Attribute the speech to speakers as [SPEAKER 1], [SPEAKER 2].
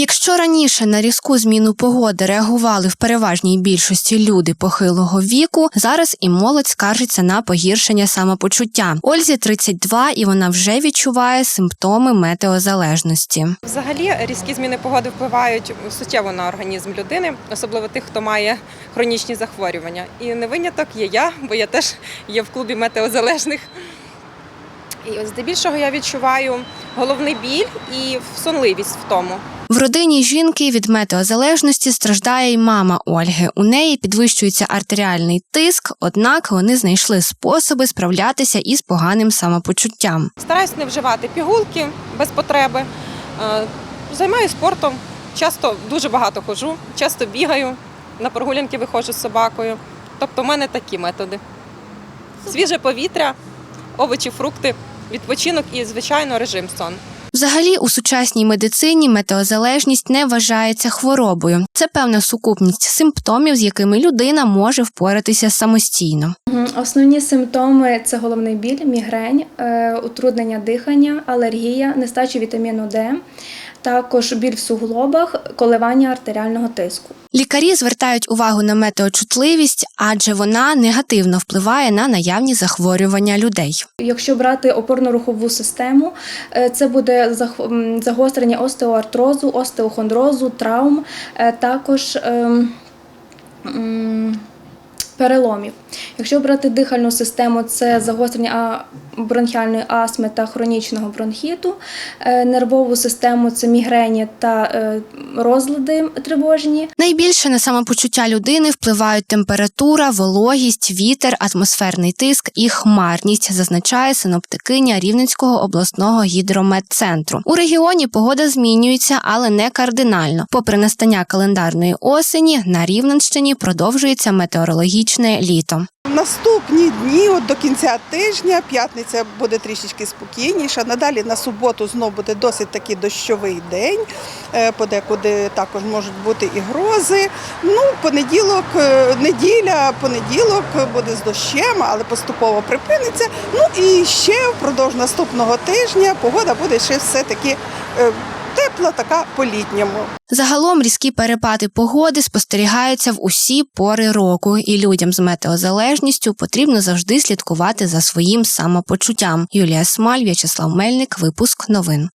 [SPEAKER 1] Якщо раніше на різку зміну погоди реагували в переважній більшості люди похилого віку, зараз і молодь скаржиться на погіршення самопочуття. Ользі 32, і вона вже відчуває симптоми метеозалежності.
[SPEAKER 2] Взагалі різкі зміни погоди впливають суттєво на організм людини, особливо тих, хто має хронічні захворювання. І не виняток є я, бо я теж є в клубі метеозалежних. І здебільшого я відчуваю головний біль і сонливість в тому.
[SPEAKER 1] В родині жінки від метеозалежності страждає й мама Ольги. У неї підвищується артеріальний тиск, однак вони знайшли способи справлятися із поганим самопочуттям.
[SPEAKER 2] Стараюсь не вживати пігулки без потреби. Е, Займаюся спортом, часто дуже багато ходжу, часто бігаю, на прогулянки виходжу з собакою. Тобто, в мене такі методи: свіже повітря, овочі, фрукти, відпочинок і, звичайно, режим сон.
[SPEAKER 1] Взагалі, у сучасній медицині метеозалежність не вважається хворобою. Це певна сукупність симптомів, з якими людина може впоратися самостійно.
[SPEAKER 3] Основні симптоми це головний біль, мігрень, е, утруднення дихання, алергія, нестача вітаміну Д, також біль в суглобах, коливання артеріального тиску.
[SPEAKER 1] Лікарі звертають увагу на метеочутливість, адже вона негативно впливає на наявні захворювання людей.
[SPEAKER 3] Якщо брати опорно-рухову систему, е, це буде загострення остеоартрозу, остеохондрозу, травм, е, також ем, переломів. Якщо брати дихальну систему, це загострення бронхіальної астми та хронічного бронхіту, Е, нервову систему це мігрені та е, розлади тривожні.
[SPEAKER 1] Найбільше на самопочуття людини впливають температура, вологість, вітер, атмосферний тиск і хмарність, зазначає синоптикиня Рівненського обласного гідрометцентру. У регіоні погода змінюється, але не кардинально. Попри настання календарної осені, на Рівненщині продовжується метеорологічне літо.
[SPEAKER 4] Наступні дні, от до кінця тижня, п'ятниця буде трішечки спокійніша. Надалі на суботу знов буде досить такий дощовий день. Е, Подекуди також можуть бути і грози. Ну, понеділок, е, неділя, понеділок буде з дощем, але поступово припиниться. Ну і ще впродовж наступного тижня погода буде ще все-таки е, тепла, така по-літньому.
[SPEAKER 1] Загалом різкі перепади погоди спостерігаються в усі пори року, і людям з метеозалежністю потрібно завжди слідкувати за своїм самопочуттям. Юлія Смаль, В'ячеслав Мельник, випуск новин.